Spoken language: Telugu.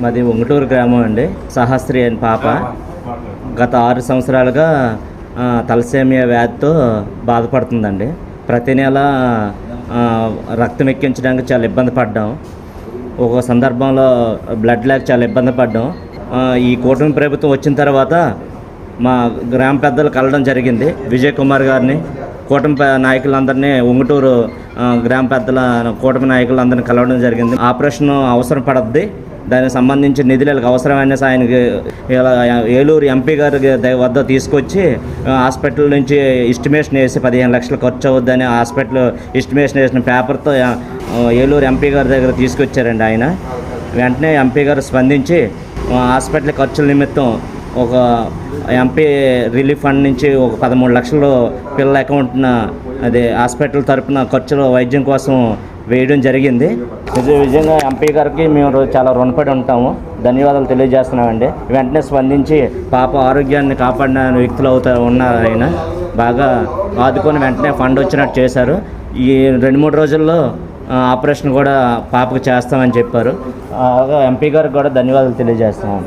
మాది ఉంగటూరు గ్రామం అండి. సహస్రి అని పాప. గత ఆరు సంవత్సరాలుగా తలసేమియా వ్యాధితో బాధపడుతుందండి. ప్రతి నెల రక్తం ఎక్కించడానికి చాలా ఇబ్బంది పడ్డాం. ఒక సందర్భంలో బ్లడ్ లేక చాలా ఇబ్బంది పడ్డాం. ఈ కూటమి ప్రభుత్వం వచ్చిన తర్వాత మా గ్రామ పెద్దలు కలవడం జరిగింది. విజయ్ కుమార్ గారిని కూటమి నాయకులందరినీ ఉంగుటూరు గ్రామ పెద్దల కూటమి నాయకులందరినీ కలవడం జరిగింది. ఆపరేషన్ అవసరం పడద్ది. దానికి సంబంధించి నిధులకు అవసరమైన ఆయనకి ఇలా ఏలూరు ఎంపీ గారి వద్ద తీసుకొచ్చి హాస్పిటల్ నుంచి ఎస్టిమేషన్ వేసి పదిహేను లక్షలు ఖర్చు అవుద్దని హాస్పిటల్ ఎస్టిమేషన్ వేసిన పేపర్తో ఏలూరు ఎంపీ గారి దగ్గర తీసుకొచ్చారండి ఆయన. వెంటనే ఎంపీ గారు స్పందించి హాస్పిటల్ ఖర్చుల నిమిత్తం ఒక ఎంపీ రిలీఫ్ ఫండ్ నుంచి ఒక పదమూడు లక్షలు పిల్లల అకౌంట్న అదే హాస్పిటల్ తరపున ఖర్చులు వైద్యం కోసం వేయడం జరిగింది. నిజ నిజంగా ఎంపీ గారికి మేము చాలా రుణపడి ఉంటాము. ధన్యవాదాలు తెలియజేస్తున్నామండి. వెంటనే స్పందించి పాప ఆరోగ్యాన్ని కాపాడిన వ్యక్తులు అవుతా ఉన్నారు ఆయన బాగా ఆదుకొని వెంటనే ఫండ్ వచ్చినట్టు చేశారు. ఈ రెండు మూడు రోజుల్లో ఆపరేషన్ కూడా పాపకు చేస్తామని చెప్పారు. అలాగే ఎంపీ గారికి కూడా ధన్యవాదాలు తెలియజేస్తున్నాము